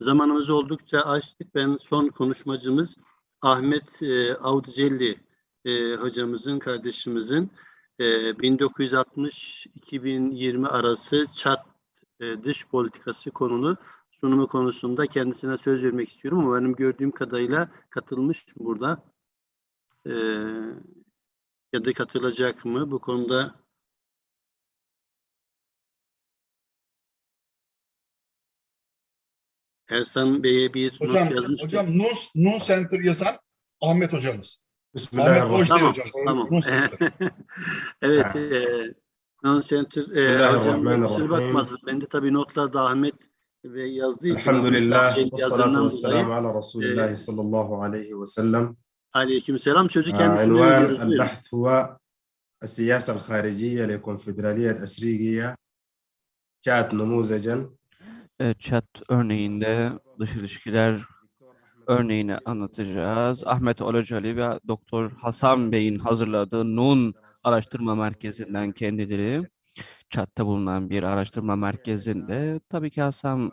Zamanımızı oldukça açtık. Ben son konuşmacımız Ahmet e, Avdicelli e, hocamızın, kardeşimizin e, 1960-2020 arası Çat e, dış politikası konulu sunumu konusunda kendisine söz vermek istiyorum ama benim gördüğüm kadarıyla katılmış burada. E, ya da katılacak mı? Bu konuda Ersan Bey'e bir hocam, not yazmış. Hocam Nun News Center yazan Ahmet hocamız. Bismillahirrahmanirrahim. Tamam, tamam. evet, e, News Center Bismillahirrahmanirrahim. hocam kusura bakmasın. Tabii notlar da Ahmet ve yazdığı Elhamdülillah. Ve vesselam ala Resulullah sallallahu aleyhi ve sellem. Aleyküm selam. Sözü kendisine veriyoruz. البحث هو السياسة li-konfederaliyet esrigiye جاءت نموذجا E, Chat örneğinde dış ilişkiler örneğini anlatacağız. Ahmet Olacali ve Doktor Hasan Bey'in hazırladığı NUN Araştırma Merkezi'nden kendileri Chat'ta bulunan bir araştırma merkezinde tabii ki Hasan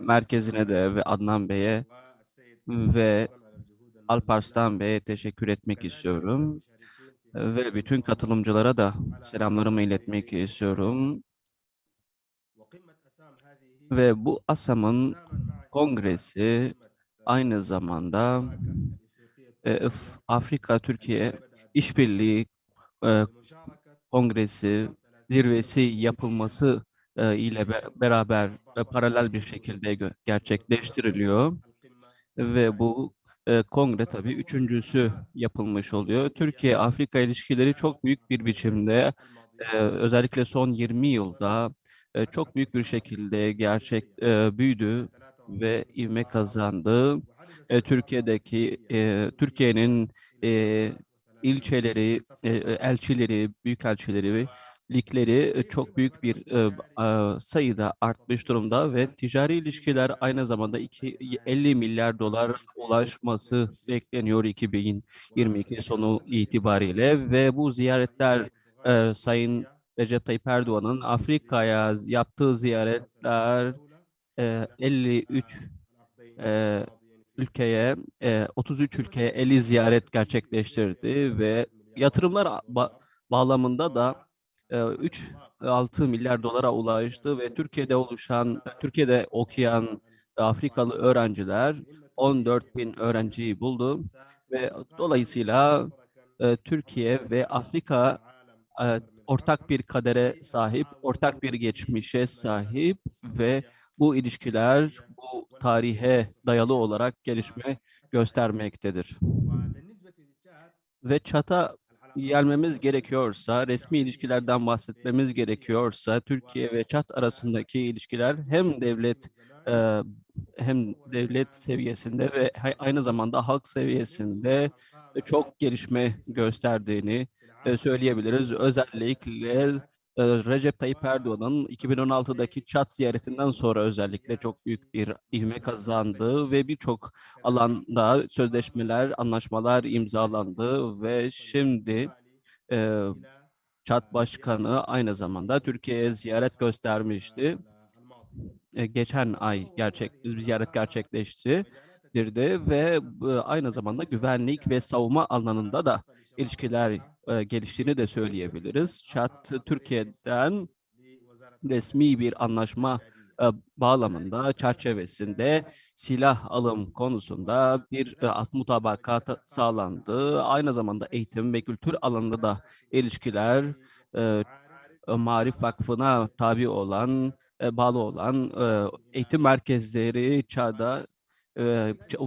merkezine de ve Adnan Bey'e ve Alparslan Bey'e teşekkür etmek istiyorum. Ve bütün katılımcılara da selamlarımı iletmek istiyorum. Ve bu ASAM'ın kongresi aynı zamanda e, Afrika-Türkiye İşbirliği e, Kongresi zirvesi yapılması e, ile be- beraber e, paralel bir şekilde gerçekleştiriliyor ve bu e, kongre tabii üçüncüsü yapılmış oluyor. Türkiye-Afrika ilişkileri çok büyük bir biçimde e, özellikle son 20 yılda e, çok büyük bir şekilde gerçek e, büyüdü ve ivme kazandı. E, Türkiye'deki e, Türkiye'nin ilçeleri, e, e, elçileri, ve ligleri çok büyük bir sayıda artmış durumda ve ticari ilişkiler aynı zamanda iki, 50 milyar dolar ulaşması bekleniyor 2022 sonu itibariyle ve bu ziyaretler Sayın Recep Tayyip Erdoğan'ın Afrika'ya yaptığı ziyaretler e, 53 e, ülkeye, e, 33 ülkeye 50 ziyaret gerçekleştirdi ve yatırımlar ba- bağlamında da e, 3-6 milyar dolara ulaştı ve Türkiye'de oluşan, Türkiye'de okuyan Afrikalı öğrenciler 14 bin öğrenciyi buldu ve dolayısıyla e, Türkiye ve Afrika e, ortak bir kadere sahip, ortak bir geçmişe sahip ve bu ilişkiler bu tarihe dayalı olarak gelişme göstermektedir. Ve çata gelmemiz gerekiyorsa, resmi ilişkilerden bahsetmemiz gerekiyorsa, Türkiye ve Çat arasındaki ilişkiler hem devlet e, hem devlet seviyesinde ve aynı zamanda halk seviyesinde çok gelişme gösterdiğini söyleyebiliriz. Özellikle e, Recep Tayyip Erdoğan'ın 2016'daki Çat ziyaretinden sonra özellikle çok büyük bir ivme kazandı ve birçok alanda sözleşmeler, anlaşmalar imzalandı ve şimdi e, Çat Başkanı aynı zamanda Türkiye'ye ziyaret göstermişti. E, geçen ay gerçek bir ziyaret gerçekleşti ve e, aynı zamanda güvenlik ve savunma alanında da ilişkiler e, geliştiğini de söyleyebiliriz. Çat Türkiye'den resmi bir anlaşma e, bağlamında çerçevesinde silah alım konusunda bir mutabakat sağlandı. Aynı zamanda eğitim ve kültür alanında da ilişkiler Marif Vakfı'na tabi olan, bağlı olan eğitim merkezleri Çağ'da e, ç-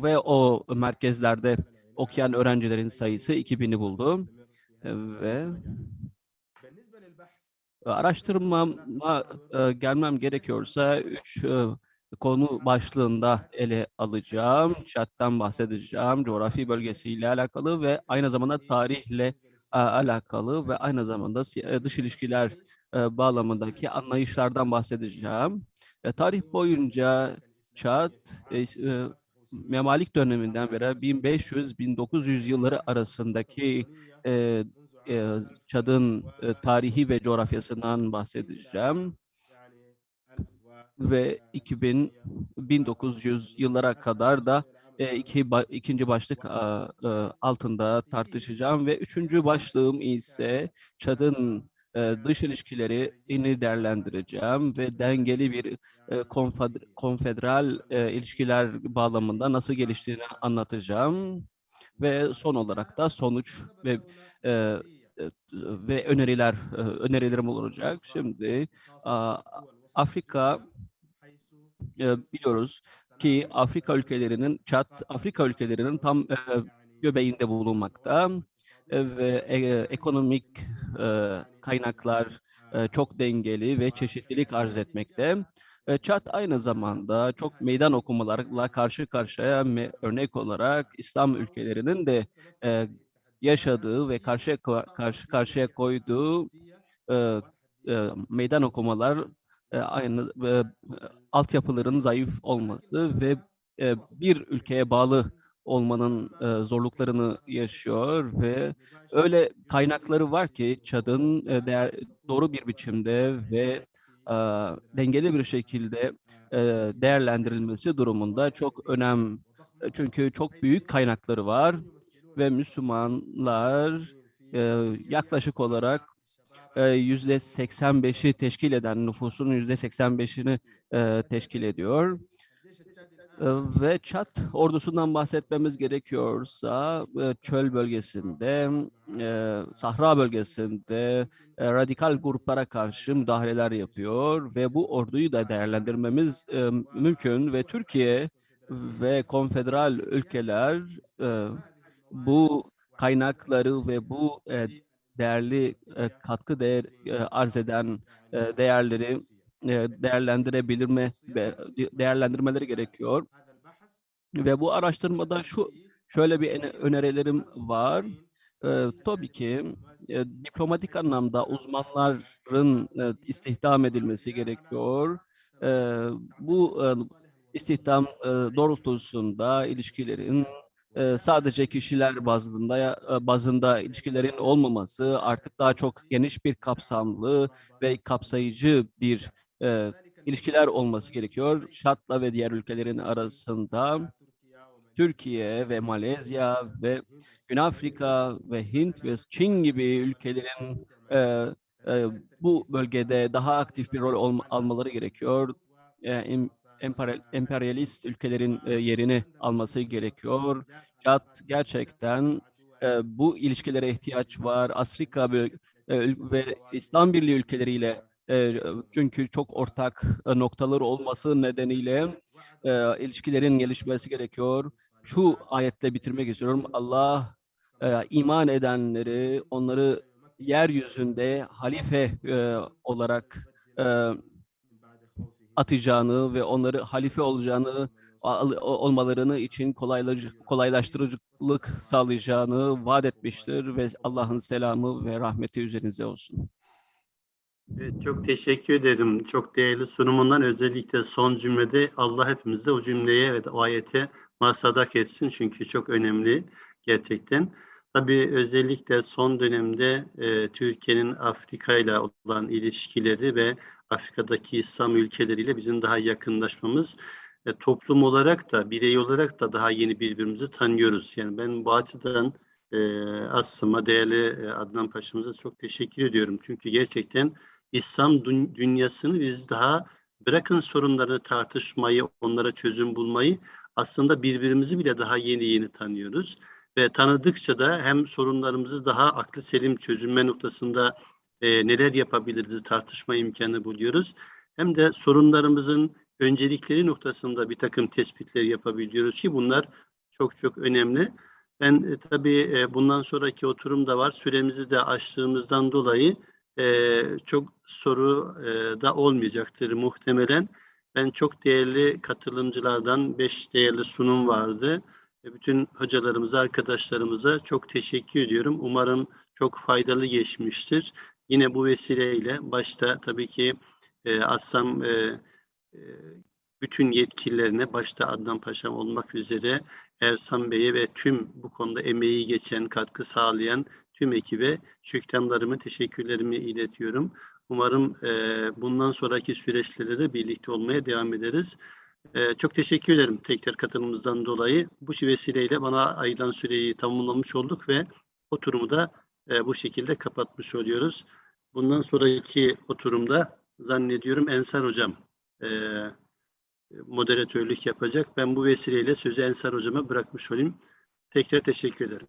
ve o merkezlerde okuyan öğrencilerin sayısı 2000'i buldu. E, ve araştırmama e, gelmem gerekiyorsa üç e, konu başlığında ele alacağım. Çat'tan bahsedeceğim, coğrafi bölgesiyle alakalı ve aynı zamanda tarihle e, alakalı ve aynı zamanda dış ilişkiler bağlamındaki anlayışlardan bahsedeceğim. Tarih boyunca Çat memalik döneminden beri 1500-1900 yılları arasındaki e, e, Çad'ın e, tarihi ve coğrafyasından bahsedeceğim. ve 2000 1900 yıllara kadar da e, iki ikinci başlık a- e, altında tartışacağım ve üçüncü başlığım ise Çad'ın e, dış ilişkilerini değerlendireceğim ve dengeli bir e, konfed- konfederal e, ilişkiler bağlamında nasıl geliştiğini anlatacağım ve son olarak da sonuç ve e, ve öneriler önerilerim olacak. Şimdi Afrika biliyoruz ki Afrika ülkelerinin Çat Afrika ülkelerinin tam göbeğinde bulunmakta ve e, ekonomik e, kaynaklar e, çok dengeli ve çeşitlilik arz etmekte. E, Çat aynı zamanda çok meydan okumalarla karşı karşıya örnek olarak İslam ülkelerinin de e, yaşadığı ve karşı karşı karşıya koyduğu e, e, meydan okumalar e, aynı e, altyapıların zayıf olması ve e, bir ülkeye bağlı olmanın e, zorluklarını yaşıyor ve öyle kaynakları var ki Çad'ın e, değer, doğru bir biçimde ve e, dengeli bir şekilde e, değerlendirilmesi durumunda çok önem e, çünkü çok büyük kaynakları var ve Müslümanlar e, yaklaşık olarak e, yüzde 85'i teşkil eden nüfusun yüzde 85'ini e, teşkil ediyor. E, Ve Çat ordusundan bahsetmemiz gerekiyorsa e, çöl bölgesinde, e, Sahra bölgesinde e, radikal gruplara karşı müdahaleler yapıyor ve bu orduyu da değerlendirmemiz mümkün ve Türkiye ve konfederal ülkeler bu kaynakları ve bu değerli katkı değer arz eden değerleri e, ve değerlendirmeleri gerekiyor. Ve bu araştırmada şu şöyle bir önerilerim var. E, tabii ki e, diplomatik anlamda uzmanların e, istihdam edilmesi gerekiyor. E, bu e, istihdam e, doğrultusunda ilişkilerin e, sadece kişiler bazında e, bazında ilişkilerin olmaması artık daha çok geniş bir kapsamlı ve kapsayıcı bir e, ilişkiler olması gerekiyor. Şatla ve diğer ülkelerin arasında Türkiye ve Malezya ve Güney Afrika ve Hint ve Çin gibi ülkelerin e, e, bu bölgede daha aktif bir rol olma- almaları gerekiyor. E, em- emperyal- emperyalist ülkelerin e, yerini alması gerekiyor. Çat gerçekten e, bu ilişkilere ihtiyaç var. Afrika böl- e, ve İslam Birliği ülkeleriyle çünkü çok ortak e, noktaları olması nedeniyle e, ilişkilerin gelişmesi gerekiyor. Şu ayetle bitirmek istiyorum. Allah e, iman edenleri, onları yeryüzünde halife olarak atacağını ve onları halife olacağını al- olmalarını için kolaylaş- kolaylaştırıcılık sağlayacağını vaat etmiştir ve Allah'ın selamı ve rahmeti üzerinize olsun. Evet, çok teşekkür ederim. Çok değerli sunumundan özellikle son cümlede Allah hepimize o cümleye ve o ayete masadak etsin. Çünkü çok önemli gerçekten. Tabii özellikle son dönemde e, Türkiye'nin Afrika ile olan ilişkileri ve Afrika'daki İslam ülkeleriyle bizim daha yakınlaşmamız e, toplum olarak da birey olarak da daha yeni birbirimizi tanıyoruz. Yani ben bu açıdan e, Asım'a değerli e, Adnan Paşa'mıza çok teşekkür ediyorum. Çünkü gerçekten İslam dün- dünyasını biz daha bırakın sorunları tartışmayı, onlara çözüm bulmayı aslında birbirimizi bile daha yeni yeni tanıyoruz. Ve tanıdıkça da hem sorunlarımızı daha aklı selim çözülme noktasında e, neler yapabiliriz tartışma imkanı buluyoruz. Hem de sorunlarımızın öncelikleri noktasında bir takım tespitler yapabiliyoruz ki bunlar çok çok önemli. Ben e, tabii e, bundan sonraki oturum da var. Süremizi de aştığımızdan dolayı e, çok soru e, da olmayacaktır muhtemelen. Ben çok değerli katılımcılardan beş değerli sunum vardı. E, Bütün hocalarımıza, arkadaşlarımıza çok teşekkür ediyorum. Umarım çok faydalı geçmiştir. Yine bu vesileyle başta tabii ki e, Assam e, e, bütün yetkililerine, başta Adnan Paşam olmak üzere Ersan Bey'e ve tüm bu konuda emeği geçen, katkı sağlayan tüm ekibe şükranlarımı, teşekkürlerimi iletiyorum. Umarım e, bundan sonraki süreçlerde de birlikte olmaya devam ederiz. E, çok teşekkür ederim tekrar katılımınızdan dolayı. Bu vesileyle bana ayrılan süreyi tamamlamış olduk ve oturumu da e, bu şekilde kapatmış oluyoruz. Bundan sonraki oturumda zannediyorum Ensar Hocam e, moderatörlük yapacak. Ben bu vesileyle sözü Ensar Hocam'a bırakmış olayım. Tekrar teşekkür ederim.